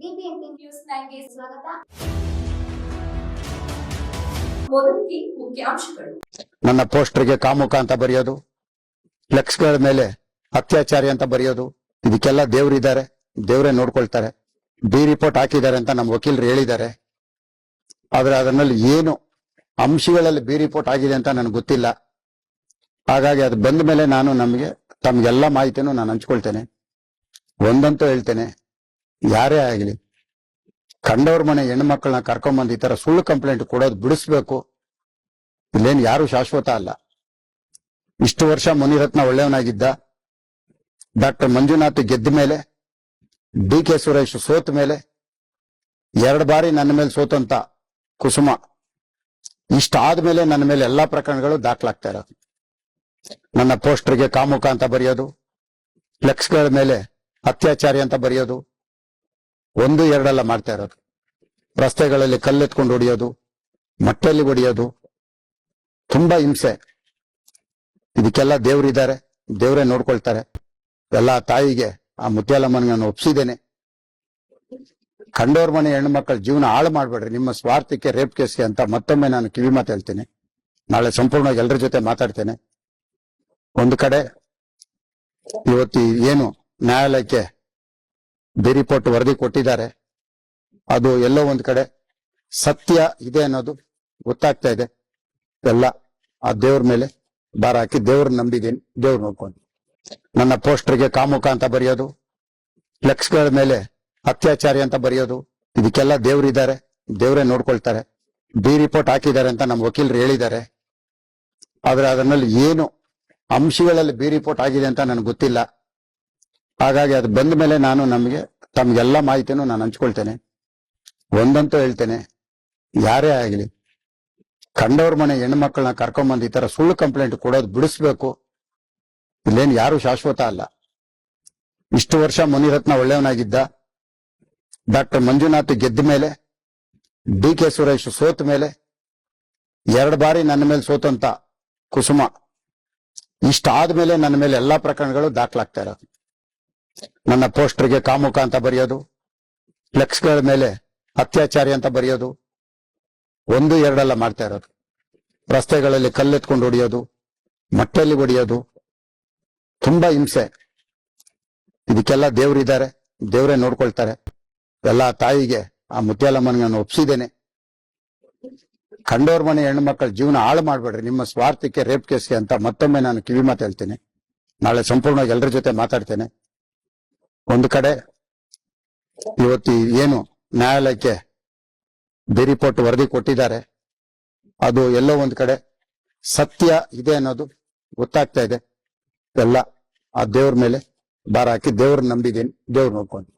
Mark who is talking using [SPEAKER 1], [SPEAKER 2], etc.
[SPEAKER 1] News ಸ್ವಾಗತ. ಮುಖ್ಯಾಂಶಗಳು.
[SPEAKER 2] ನನ್ನ ಪೋಸ್ಟರ್ಗೆ ಕಾಮುಕ ಅಂತ ಬರೆಯೋದು, ಫ್ಲೆಕ್ಸ್ಗಳ ಮೇಲೆ ಅತ್ಯಾಚಾರಿ ಅಂತ ಬರೆಯೋದು, ಇದಕ್ಕೆಲ್ಲ ದೇವ್ರಿದ್ದಾರೆ ದೇವರೇ ನೋಡ್ಕೊಳ್ತಾರೆ. ಬಿ ರಿಪೋರ್ಟ್ ಹಾಕಿದ್ದಾರೆ ಅಂತ ನಮ್ಮ ವಕೀಲರು ಹೇಳಿದ್ದಾರೆ. ಆದ್ರೆ ಅದರಲ್ಲಿ ಏನು ಅಂಶಗಳಲ್ಲಿ ಬಿ ರಿಪೋರ್ಟ್ ಆಗಿದೆ ಅಂತ ನನಗೆ ಗೊತ್ತಿಲ್ಲ. ಹಾಗಾಗಿ ಅದು ಬಂದ ಮೇಲೆ ನಾನು ನಮಗೆ ತಮ್ಗೆಲ್ಲ ಮಾಹಿತಿನೂ ನಾನು ಹಂಚ್ಕೊಳ್ತೇನೆ. ಒಂದಂತೂ ಹೇಳ್ತೇನೆ ಯಾರೇ ಆಗಲಿ, ಕಂಡವ್ರ ಮನೆ ಹೆಣ್ಮಕ್ಳನ್ನ ಕರ್ಕೊಂಬಂದು ಈ ತರ ಸುಳ್ಳು ಕಂಪ್ಲೇಂಟ್ ಕೊಡೋದು ಬಿಡಿಸ್ಬೇಕು. ಇಲ್ಲೇನು ಯಾರು ಶಾಶ್ವತ ಅಲ್ಲ. ಇಷ್ಟು ವರ್ಷ ಮುನಿರತ್ನ ಒಳ್ಳೆಯವನಾಗಿದ್ದ ಡಾಕ್ಟರ್ ಮಂಜುನಾಥ್ ಗೆದ್ದ ಮೇಲೆ ಡಿ ಕೆ ಸುರೇಶ್ ಸೋತ ಮೇಲೆ, ಎರಡು ಬಾರಿ ನನ್ನ ಮೇಲೆ ಸೋತಂತ ಕುಸುಮ. ಇಷ್ಟಾದ ಮೇಲೆ ನನ್ನ ಮೇಲೆ ಎಲ್ಲಾ ಪ್ರಕರಣಗಳು ದಾಖಲಾಗ್ತಾ ಇರೋದು. ನನ್ನ ಪೋಸ್ಟರ್ಗೆ ಕಾಮುಕ ಅಂತ ಬರೆಯೋದು, ಫ್ಲೆಕ್ಸ್ಗಳ ಮೇಲೆ ಅತ್ಯಾಚಾರಿ ಅಂತ ಬರೆಯೋದು ಒಂದು, ಎರಡೆಲ್ಲ ಮಾಡ್ತಾ ಇರೋದು. ರಸ್ತೆಗಳಲ್ಲಿ ಕಲ್ಲೆತ್ಕೊಂಡು ಹೊಡಿಯೋದು ಮಟ್ಟೆಯಲ್ಲಿ ಹೊಡಿಯೋದು, ತುಂಬಾ ಹಿಂಸೆ. ಇದಕ್ಕೆಲ್ಲ ದೇವ್ರಿದ್ದಾರೆ ದೇವರೇ ನೋಡ್ಕೊಳ್ತಾರೆ. ಎಲ್ಲ ತಾಯಿಗೆ, ಆ ಮುತ್ಯಾಲಮ್ಮನಿಗೆ ನಾನು ಒಪ್ಸಿದ್ದೇನೆ. ಕಂಡೋರ್ ಮನೆ ಹೆಣ್ಣು ಮಕ್ಕಳ ಜೀವನ ಹಾಳು ಮಾಡ್ಬೇಡ್ರಿ, ನಿಮ್ಮ ಸ್ವಾರ್ಥಕ್ಕೆ ರೇಪ್ ಕೇಸ್ಗೆ ಅಂತ ಮತ್ತೊಮ್ಮೆ ನಾನು ಕಿವಿ ಮಾತು ಹೇಳ್ತೇನೆ. ನಾಳೆ ಸಂಪೂರ್ಣವಾಗಿ ಎಲ್ಲರ ಜೊತೆ ಮಾತಾಡ್ತೇನೆ. ಒಂದು ಕಡೆ, ಇವತ್ತು ಏನು ನ್ಯಾಯಾಲಯಕ್ಕೆ ಬಿ ರಿಪೋರ್ಟ್ ವರದಿ ಕೊಟ್ಟಿದ್ದಾರೆ. ಅದು ಎಲ್ಲೋ ಒಂದ್ ಕಡೆ ಸತ್ಯ ಇದೆ ಅನ್ನೋದು ಗೊತ್ತಾಗ್ತಾ ಇದೆ. ಎಲ್ಲ ಆ ದೇವ್ರ ಮೇಲೆ ಭಾರ ಹಾಕಿ ದೇವ್ರ ನಂಬಿದ್ದೀನಿ. ದೇವ್ರ ನೋಡ್ಕೊಂಡು. ನನ್ನ ಪೋಸ್ಟರ್ಗೆ ಕಾಮುಕ ಅಂತ ಬರೆಯೋದು ಫ್ಲೆಕ್ಸ್ಗಳ ಮೇಲೆ ಅತ್ಯಾಚಾರಿ ಅಂತ ಬರೆಯೋದು, ಇದಕ್ಕೆಲ್ಲ ದೇವ್ರಿದ್ದಾರೆ ದೇವ್ರೇ ನೋಡ್ಕೊಳ್ತಾರೆ. ಬಿ ರಿಪೋರ್ಟ್ ಹಾಕಿದ್ದಾರೆ ಅಂತ ನಮ್ಮ ವಕೀಲರು ಹೇಳಿದ್ದಾರೆ. ಆದ್ರೆ ಅದರಲ್ಲಿ ಏನು ಅಂಶಗಳಲ್ಲಿ ಬಿ ರಿಪೋರ್ಟ್ ಆಗಿದೆ ಅಂತ ನನಗೆ ಗೊತ್ತಿಲ್ಲ. ಹಾಗಾಗಿ ಅದು ಬಂದ ಮೇಲೆ ನಾನು ನಮಗೆ ತಮ್ಗೆಲ್ಲ ಮಾಹಿತಿನೂ ನಾನು ಹಂಚ್ಕೊಳ್ತೇನೆ. ಒಂದಂತೂ ಹೇಳ್ತೇನೆ, ಯಾರೇ ಆಗಲಿ, ಕಂಡವ್ರ ಮನೆ ಹೆಣ್ಣು ಮಕ್ಕಳನ್ನ ಕರ್ಕೊಂಬಂದು ಈ ತರ ಸುಳ್ಳು ಕಂಪ್ಲೇಂಟ್ ಕೊಡೋದು ಬಿಡಿಸ್ಬೇಕು. ಇಲ್ಲೇನು ಯಾರು ಶಾಶ್ವತ ಅಲ್ಲ. ಇಷ್ಟು ವರ್ಷ ಮುನಿರತ್ನ ಒಳ್ಳೆಯವನಾಗಿದ್ದ ಡಾಕ್ಟರ್ ಮಂಜುನಾಥ್ ಗೆದ್ದ ಮೇಲೆ ಡಿ ಕೆ ಸುರೇಶ್ ಸೋತ ಮೇಲೆ, ಎರಡು ಬಾರಿ ನನ್ನ ಮೇಲೆ ಸೋತಂತ ಕುಸುಮ. ಇಷ್ಟಾದ ಮೇಲೆ ನನ್ನ ಮೇಲೆ ಎಲ್ಲಾ ಪ್ರಕರಣಗಳು ದಾಖಲಾಗ್ತಾ ಇರೋದು. ನನ್ನ ಪೋಸ್ಟರ್ಗೆ ಕಾಮುಕ ಅಂತ ಬರೆಯೋದು, ಫ್ಲೆಕ್ಸ್ಗಳ ಮೇಲೆ ಅತ್ಯಾಚಾರಿ ಅಂತ ಬರೆಯೋದು, ಒಂದು ಎರಡೆಲ್ಲ ಮಾಡ್ತಾ ಇರೋದು. ರಸ್ತೆಗಳಲ್ಲಿ ಕಲ್ಲೆತ್ಕೊಂಡು ಹೊಡಿಯೋದು ಮಟ್ಟೆಯಲ್ಲಿ ಹೊಡೆಯೋದು, ತುಂಬಾ ಹಿಂಸೆ. ಇದಕ್ಕೆಲ್ಲ ದೇವ್ರಿದ್ದಾರೆ ದೇವರೇ ನೋಡ್ಕೊಳ್ತಾರೆ. ಎಲ್ಲ ತಾಯಿಗೆ, ಆ ಮುತ್ಯಾಲಮ್ಮನಿಗೆ ನಾನು ಒಪ್ಸಿದ್ದೇನೆ. ಕಂಡೋರ್ ಮನೆ ಹೆಣ್ಮಕ್ಳ ಜೀವನ ಹಾಳು ಮಾಡ್ಬೇಡ್ರಿ, ನಿಮ್ಮ ಸ್ವಾರ್ಥಕ್ಕೆ ರೇಪ್ ಕೇಸ್ಗೆ ಅಂತ ಮತ್ತೊಮ್ಮೆ ನಾನು ಕಿವಿ ಮಾತು ಹೇಳ್ತೀನಿ. ನಾಳೆ ಸಂಪೂರ್ಣವಾಗಿ ಎಲ್ಲರ ಜೊತೆ ಮಾತಾಡ್ತೇನೆ. ಒಂದು ಕಡೆ ಇವತ್ತು ಏನು ನ್ಯಾಯಾಲಯಕ್ಕೆ ಬಿ ರಿಪೋರ್ಟ್ ವರದಿ ಕೊಟ್ಟಿದ್ದಾರೆ. ಅದು ಎಲ್ಲೋ ಒಂದು ಕಡೆ ಸತ್ಯ ಇದೆ ಅನ್ನೋದು ಗೊತ್ತಾಗ್ತಾ ಇದೆ. ಎಲ್ಲ ಆ ದೇವ್ರ ಮೇಲೆ ಭಾರ ಹಾಕಿ ದೇವ್ರ ನಂಬಿದ್ದೀನಿ. ದೇವ್ರು ನೋಡ್ಕೊಂಡು.